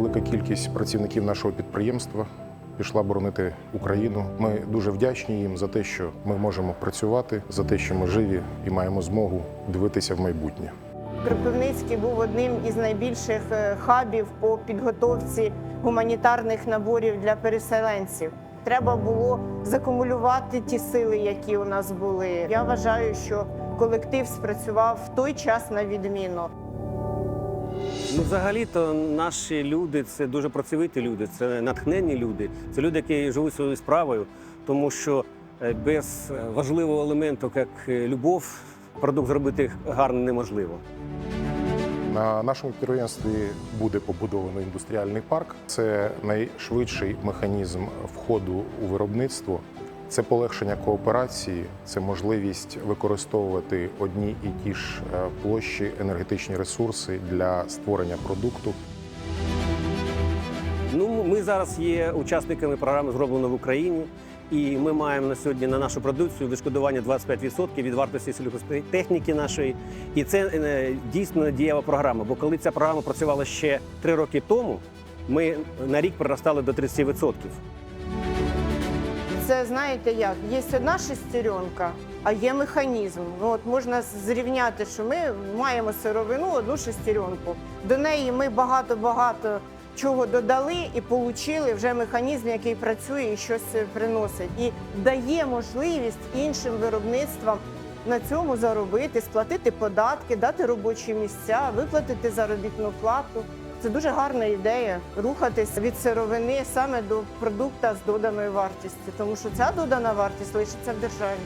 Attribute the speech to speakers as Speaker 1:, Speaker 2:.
Speaker 1: велика кількість працівників нашого підприємства пішла боронити Україну. Ми дуже вдячні їм за те, що ми можемо працювати, за те, що ми живі і маємо змогу дивитися в майбутнє.
Speaker 2: Кропивницький був одним із найбільших е, хабів по підготовці гуманітарних наборів для переселенців. Треба було закумулювати ті сили, які у нас були. Я вважаю, що колектив спрацював в той час на відміну.
Speaker 3: Ну, взагалі-то наші люди це дуже працьовиті люди, це натхненні люди, це люди, які живуть своєю справою, тому що е, без важливого елементу, як е, любов, продукт зробити гарний неможливо.
Speaker 1: На нашому підприємстві буде побудовано індустріальний парк. Це найшвидший механізм входу у виробництво. Це полегшення кооперації, це можливість використовувати одні і ті ж е, площі, енергетичні ресурси для створення продукту.
Speaker 3: Ну, ми зараз є учасниками програми зроблено в Україні, і ми маємо на сьогодні на нашу продукцію відшкодування 25% від вартості сільгосптехніки нашої. І це е, дійсно дієва програма. Бо коли ця програма працювала ще три роки тому, ми на рік приростали до 30%.
Speaker 2: Це знаєте як? Є одна шестеренка, а є механізм. Ну от можна зрівняти, що ми маємо сировину, одну шестеренку. До неї ми багато-багато чого додали і отримали вже механізм, який працює і щось приносить. І дає можливість іншим виробництвам на цьому заробити, сплатити податки, дати робочі місця, виплатити заробітну плату. Це дуже гарна ідея рухатись від сировини саме до продукта з доданою вартістю, тому що ця додана вартість лишиться в державі.